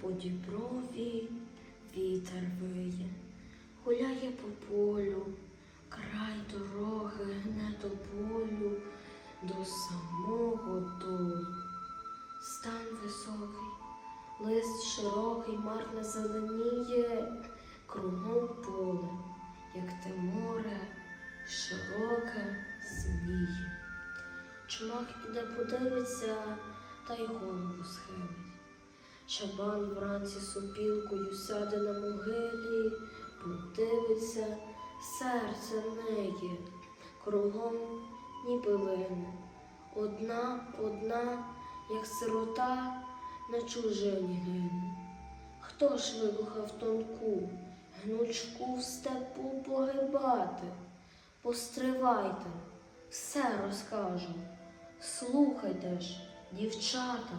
по діброві вітер виє, гуляє по полю, край дороги гне до болю до самого долу. Стан високий, лист широкий, марне зеленіє, кругом поле, як те море, широке зміє. Чумак іде подивиться, та й голову схилить. Чабан вранці сопілкою сяде на могилі, подивиться, серце неє, кругом ніби лине. Одна, одна, як сирота на чужині гине. Хто ж вибухав тонку, гнучку в степу погибати? Постривайте, все розкажу. Слухайте ж, дівчата,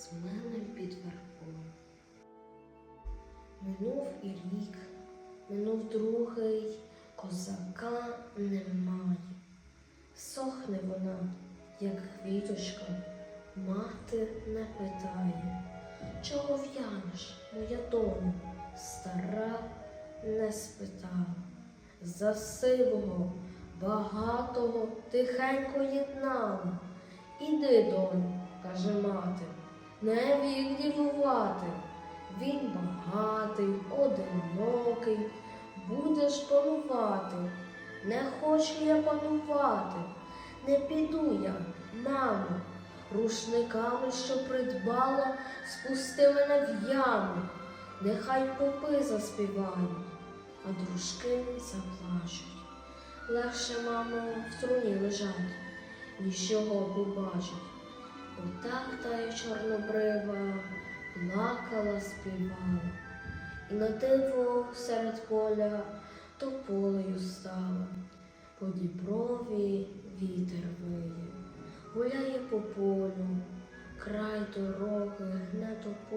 з милим під вербою. Минув і рік, минув другий, козака немає. Сохне вона, як квіточка, мати не питає. Чого в'янеш, моя доню, стара не спитала. За сивого, багатого тихенько єднала. Іди, доню, каже мати, не вік дівувати. Він багатий, одинокий, будеш панувати. Не хочу я панувати, не піду я, мамо, рушниками, що придбала, спусти мене в яму. Нехай попи заспівають, а дружки заплачуть. Легше, мамо, в труні лежать, ніж його побачить. Отак та й чорнобрива плакала, співала, і на диво серед поля тополею стала. По діброві вітер виє, гуляє по полю, край дороги гне до